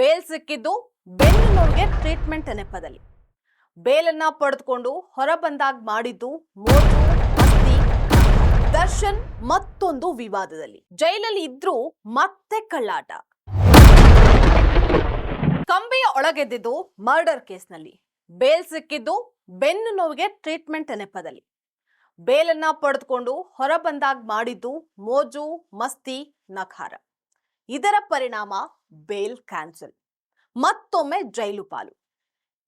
Bale ಸಿಕ್ಕಿದ್ದು ಬೆನ್ನು ನೋವಿಗೆ ಟ್ರೀಟ್ಮೆಂಟ್ ನೆಪದಲ್ಲಿ. ಬೇಲನ್ನ ಪಡೆದುಕೊಂಡು ಹೊರ ಬಂದಾಗ ಮಾಡಿದ್ದು ಮೋಜು ಮಸ್ತಿ ದರ್ಶನ್ ಮತ್ತೊಂದು ವಿವಾದದಲ್ಲಿ. ಜೈಲಲ್ಲಿ ಇದ್ರೂ ಮತ್ತೆ ಕಳ್ಳಾಟ. ಕಂಬಿಯ ಒಳಗೆದ್ದಿದ್ದು ಮರ್ಡರ್ ಕೇಸ್ನಲ್ಲಿ. ಬೇಲ್ ಸಿಕ್ಕಿದ್ದು ಬೆನ್ನು ನೋವಿಗೆ ಟ್ರೀಟ್ಮೆಂಟ್ ನೆಪದಲ್ಲಿ. ಬೇಲನ್ನ ಪಡೆದುಕೊಂಡು ಹೊರ ಬಂದಾಗ ಮಾಡಿದ್ದು ಮೋಜು, ಮಸ್ತಿ, ನಖಾರ. ಇದರ ಪರಿಣಾಮ ಬೇಲ್ ಕ್ಯಾನ್ಸಲ್, ಮತ್ತೊಮ್ಮೆ ಜೈಲು ಪಾಲು.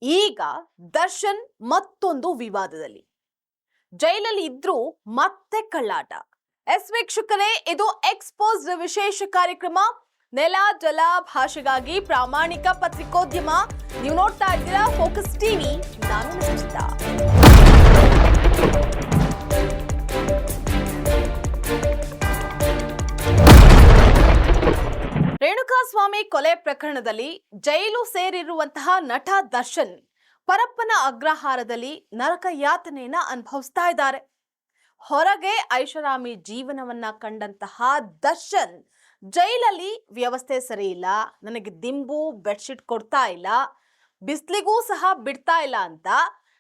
ಈಗ ದರ್ಶನ್ ಮತ್ತೊಂದು ವಿವಾದದಲ್ಲಿ. ಜೈಲಲ್ಲಿ ಇದ್ರೂ ಮತ್ತೆ ಕಳ್ಳಾಟ. ಎಸ್ ವೀಕ್ಷಕರೇ, ಇದು ಎಕ್ಸ್ಪೋಸ್ ವಿಶೇಷ ಕಾರ್ಯಕ್ರಮ. ನೆಲ, ಜಲ ಭಾಷೆಗಾಗಿ ಪ್ರಾಮಾಣಿಕ ಪತ್ರಿಕೋದ್ಯಮ. ನೀವು ನೋಡ್ತಾ ಇದ್ದೀರಾ ಫೋಕಸ್ ಟಿವಿ, ನಾನು ರೇಣುಕಾಸ್ವಾಮಿ ಕೊಲೆ ಪ್ರಕರಣದಲ್ಲಿ ಜೈಲು ಸೇರಿರುವಂತಹ ನಟ ದರ್ಶನ್ ಪರಪ್ಪನ ಅಗ್ರಹಾರದಲ್ಲಿ ನರಕ ಯಾತನೆಯನ್ನ ಅನುಭವಿಸ್ತಾ ಇದ್ದಾರೆ. ಹೊರಗೆ ಐಷಾರಾಮಿ ಜೀವನವನ್ನ ಕಂಡಂತಹ ದರ್ಶನ್ ಜೈಲಲ್ಲಿ ವ್ಯವಸ್ಥೆ ಸರಿ ಇಲ್ಲ, ನನಗೆ ದಿಂಬು, ಬೆಡ್ಶೀಟ್ ಕೊಡ್ತಾ ಇಲ್ಲ, ಬಿಸ್ಲಿಗೂ ಸಹ ಬಿಡ್ತಾ ಇಲ್ಲ ಅಂತ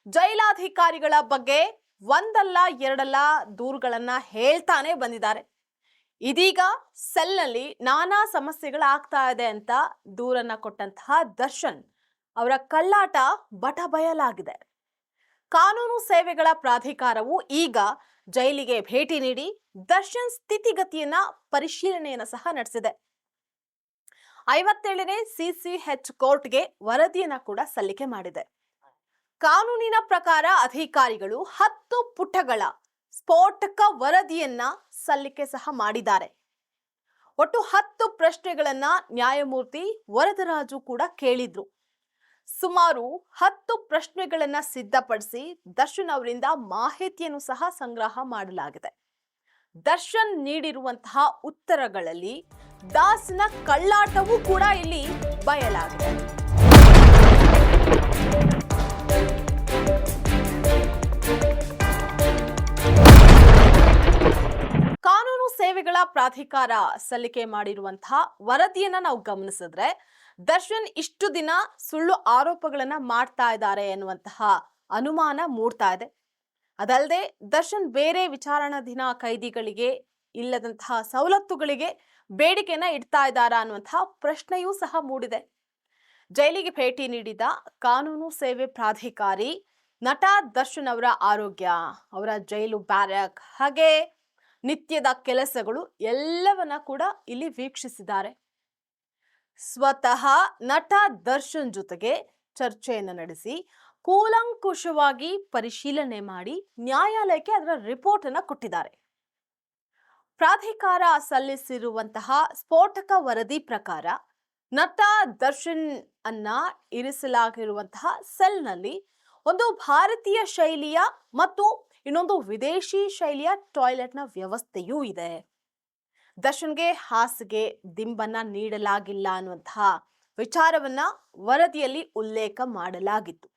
ಜೈಲಾಧಿಕಾರಿಗಳ ಬಗ್ಗೆ ಒಂದಲ್ಲ ಎರಡಲ್ಲ ದೂರುಗಳನ್ನ ಹೇಳ್ತಾನೆ ಬಂದಿದ್ದಾರೆ. ಇದೀಗ ಸೆಲ್ನಲ್ಲಿ ನಾನಾ ಸಮಸ್ಯೆಗಳಾಗ್ತಾ ಇದೆ ಅಂತ ದೂರನ್ನ ಕೊಟ್ಟಂತಹ ದರ್ಶನ್ ಅವರ ಕಳ್ಳಾಟ ಬಟ ಬಯಲಾಗಿದೆ ಕಾನೂನು ಸೇವೆಗಳ ಪ್ರಾಧಿಕಾರವು ಈಗ ಜೈಲಿಗೆ ಭೇಟಿ ನೀಡಿ ದರ್ಶನ್ ಸ್ಥಿತಿಗತಿಯನ್ನ ಪರಿಶೀಲನೆಯನ್ನು ಸಹ ನಡೆಸಿದೆ. ಐವತ್ತೇಳನೇ ಸಿಸಿಎಚ್ ಕೋರ್ಟ್ಗೆ ವರದಿಯನ್ನ ಕೂಡ ಸಲ್ಲಿಕೆ ಮಾಡಿದೆ. ಕಾನೂನಿನ ಪ್ರಕಾರ ಅಧಿಕಾರಿಗಳು ಹತ್ತು ಪುಟಗಳ ಸ್ಫೋಟಕ ವರದಿಯನ್ನ ಸಲ್ಲಿಕೆ ಸಹ ಮಾಡಿದ್ದಾರೆ. ಒಟ್ಟು ಹತ್ತು ಪ್ರಶ್ನೆಗಳನ್ನ ನ್ಯಾಯಮೂರ್ತಿ ವರದರಾಜು ಕೂಡ ಕೇಳಿದ್ರು. ಸುಮಾರು ಹತ್ತು ಪ್ರಶ್ನೆಗಳನ್ನ ಸಿದ್ಧಪಡಿಸಿ ದರ್ಶನ್ ಅವರಿಂದ ಮಾಹಿತಿಯನ್ನು ಸಹ ಸಂಗ್ರಹ ಮಾಡಲಾಗಿದೆ. ದರ್ಶನ್ ನೀಡಿರುವಂತಹ ಉತ್ತರಗಳಲ್ಲಿ ದಾಸನ ಕಳ್ಳಾಟವೂ ಕೂಡ ಇಲ್ಲಿ ಬಯಲಾಗಿದೆ. ಪ್ರಾಧಿಕಾರ ಸಲ್ಲಿಕೆ ಮಾಡಿರುವಂತಹ ವರದಿಯನ್ನ ನಾವು ಗಮನಿಸಿದ್ರೆ, ದರ್ಶನ್ ಇಷ್ಟು ದಿನ ಸುಳ್ಳು ಆರೋಪಗಳನ್ನ ಮಾಡ್ತಾ ಇದ್ದಾರೆ ಎನ್ನುವಂತಹ ಅನುಮಾನ ಮೂಡ್ತಾ ಇದೆ. ಅದಲ್ಲದೆ ದರ್ಶನ್ ಬೇರೆ ವಿಚಾರಣಾಧೀನ ಕೈದಿಗಳಿಗೆ ಇಲ್ಲದಂತಹ ಸವಲತ್ತುಗಳಿಗೆ ಬೇಡಿಕೆಯನ್ನ ಇಡ್ತಾ ಇದ್ದಾರಾ ಅನ್ನುವಂತಹ ಪ್ರಶ್ನೆಯೂ ಸಹ ಮೂಡಿದೆ. ಜೈಲಿಗೆ ಭೇಟಿ ನೀಡಿದ ಕಾನೂನು ಸೇವೆ ಪ್ರಾಧಿಕಾರಿ ನಟ ದರ್ಶನ್ ಅವರ ಆರೋಗ್ಯ, ಅವರ ಜೈಲು ಬ್ಯಾರಕ್ ಹಾಗೆ ನಿತ್ಯದ ಕೆಲಸಗಳು ಎಲ್ಲವನ್ನ ಕೂಡ ಇಲ್ಲಿ ವೀಕ್ಷಿಸಿದ್ದಾರೆ. ಸ್ವತಃ ನಟ ದರ್ಶನ್ ಜೊತೆಗೆ ಚರ್ಚೆಯನ್ನು ನಡೆಸಿ, ಕೂಲಂಕುಷವಾಗಿ ಪರಿಶೀಲನೆ ಮಾಡಿ ನ್ಯಾಯಾಲಯಕ್ಕೆ ಅದರ ರಿಪೋರ್ಟ್ ಅನ್ನು ಕೊಟ್ಟಿದ್ದಾರೆ. ಪ್ರಾಧಿಕಾರ ಸಲ್ಲಿಸಿರುವಂತಹ ಸ್ಫೋಟಕ ವರದಿ ಪ್ರಕಾರ ನಟ ದರ್ಶನ್ ಅನ್ನ ಇರಿಸಲಾಗಿರುವಂತಹ ಸೆಲ್ನಲ್ಲಿ ಒಂದು ಭಾರತೀಯ ಶೈಲಿಯ ಮತ್ತು ಇನ್ನೊಂದು ವಿದೇಶಿ ಶೈಲಿಯ ಟಾಯ್ಲೆಟ್ನ ವ್ಯವಸ್ಥೆಯೂ ಇದೆ. ದರ್ಶನ್ಗೆ ಹಾಸಿಗೆ ದಿಂಬನ್ನ ನೀಡಲಾಗಿಲ್ಲ ಅನ್ನುವಂತಹ ವಿಚಾರವನ್ನ ವರದಿಯಲ್ಲಿ ಉಲ್ಲೇಖ ಮಾಡಲಾಗಿತ್ತು.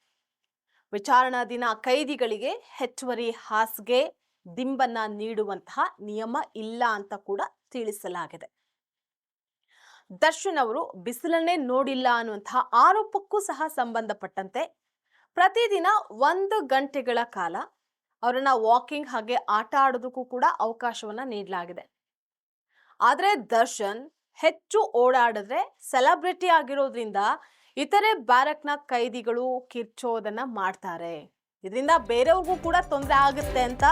ವಿಚಾರಣಾ ದಿನ ಕೈದಿಗಳಿಗೆ ಹೆಚ್ಚುವರಿ ಹಾಸಿಗೆ ದಿಂಬನ್ನ ನೀಡುವಂತಹ ನಿಯಮ ಇಲ್ಲ ಅಂತ ಕೂಡ ತಿಳಿಸಲಾಗಿದೆ. ದರ್ಶನ್ ಅವರು ಬಿಸಿಲನ್ನೇ ನೋಡಿಲ್ಲ ಅನ್ನುವಂತಹ ಆರೋಪಕ್ಕೂ ಸಹ ಸಂಬಂಧಪಟ್ಟಂತೆ ಪ್ರತಿದಿನ ಒಂದು ಗಂಟೆಗಳ ಕಾಲ ಅವರನ್ನ ವಾಕಿಂಗ್ ಹಾಗೆ ಆಟ ಆಡೋದಕ್ಕೂ ಕೂಡ ಅವಕಾಶವನ್ನ ನೀಡಲಾಗಿದೆ. ಆದರೆ ದರ್ಶನ್ ಹೆಚ್ಚು ಓಡಾಡಿದ್ರೆ ಸೆಲೆಬ್ರಿಟಿ ಆಗಿರೋದ್ರಿಂದ ಇತರೆ ಬ್ಯಾರಕ್ನ ಕೈದಿಗಳು ಕಿರ್ಚೋದನ್ನ ಮಾಡ್ತಾರೆ. ಇದರಿಂದ ಬೇರೆಯವ್ರಿಗೂ ಕೂಡ ತೊಂದರೆ ಆಗುತ್ತೆ ಅಂತ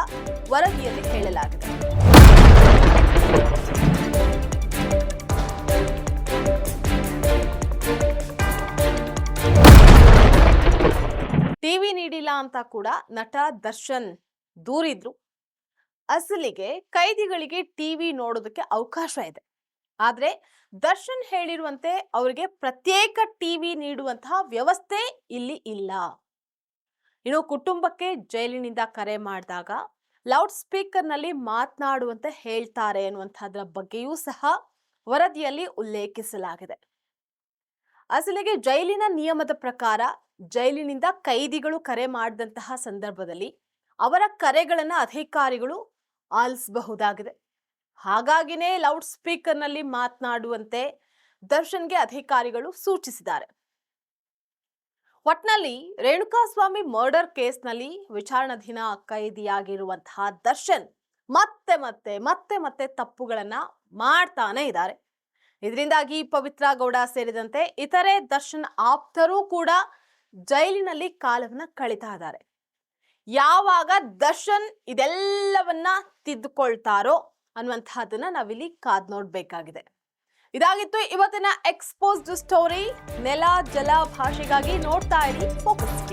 ವರದಿಯಲ್ಲಿ ಹೇಳಲಾಗಿದೆ. ಟಿವಿ ನೀಡಿಲ್ಲ ಅಂತ ಕೂಡ ನಟ ದರ್ಶನ್ ದೂರಿದ್ರು ಅಸಲಿಗೆ ಕೈದಿಗಳಿಗೆ ಟಿವಿ ನೋಡೋದಕ್ಕೆ ಅವಕಾಶ ಇದೆ. ಆದ್ರೆ ದರ್ಶನ್ ಹೇಳಿರುವಂತೆ ಅವರಿಗೆ ಪ್ರತ್ಯೇಕ ಟಿವಿ ನೀಡುವಂತಹ ವ್ಯವಸ್ಥೆ ಇಲ್ಲಿ ಇಲ್ಲ. ಇನ್ನು ಕುಟುಂಬಕ್ಕೆ ಜೈಲಿನಿಂದ ಕರೆ ಮಾಡಿದಾಗ ಲೌಡ್ ಸ್ಪೀಕರ್ನಲ್ಲಿ ಮಾತನಾಡುವಂತೆ ಹೇಳ್ತಾರೆ ಅನ್ನುವಂಥದ್ರ ಬಗ್ಗೆಯೂ ಸಹ ವರದಿಯಲ್ಲಿ ಉಲ್ಲೇಖಿಸಲಾಗಿದೆ. ಅಸಲಿಗೆ ಜೈಲಿನ ನಿಯಮದ ಪ್ರಕಾರ ಜೈಲಿನಿಂದ ಕೈದಿಗಳು ಕರೆ ಮಾಡಿದಂತಹ ಸಂದರ್ಭದಲ್ಲಿ ಅವರ ಕರೆಗಳನ್ನು ಅಧಿಕಾರಿಗಳು ಆಲಿಸಬಹುದಾಗಿದೆ. ಹಾಗಾಗಿನೇ ಲೌಡ್ ಸ್ಪೀಕರ್ನಲ್ಲಿ ಮಾತನಾಡುವಂತೆ ದರ್ಶನ್ಗೆ ಅಧಿಕಾರಿಗಳು ಸೂಚಿಸಿದ್ದಾರೆ. ಒಟ್ನಲ್ಲಿ ರೇಣುಕಾಸ್ವಾಮಿ ಮರ್ಡರ್ ಕೇಸ್ನಲ್ಲಿ ವಿಚಾರಣಾಧೀನ ಕೈದಿಯಾಗಿರುವಂತಹ ದರ್ಶನ್ ಮತ್ತೆ ಮತ್ತೆ ಮತ್ತೆ ಮತ್ತೆ ತಪ್ಪುಗಳನ್ನ ಮಾಡ್ತಾನೆ ಇದ್ದಾರೆ. ಇದರಿಂದಾಗಿ ಪವಿತ್ರ ಗೌಡ ಸೇರಿದಂತೆ ಇತರೆ ದರ್ಶನ್ ಆಪ್ತರೂ ಕೂಡ ಜೈಲಿನಲ್ಲಿ ಕಾಲವನ್ನ ಕಳೀತಾ ಇದ್ದಾರೆ. ಯಾವಾಗ ದರ್ಶನ್ ಇದೆಲ್ಲವನ್ನ ತಿದ್ದುಕೊಳ್ತಾರೋ ಅನ್ನುವಂತಹದನ್ನ ನಾವಿಲ್ಲಿ ಕಾದ್ ನೋಡ್ಬೇಕಾಗಿದೆ. ಇದಾಗಿತ್ತು ಇವತ್ತಿನ ಎಕ್ಸ್ಪೋಸ್ಡ್ ಸ್ಟೋರಿ ನೆಲ, ಜಲ ಭಾಷೆಗಾಗಿ ನೋಡ್ತಾ ಇರಿ ಫೋಕಸ್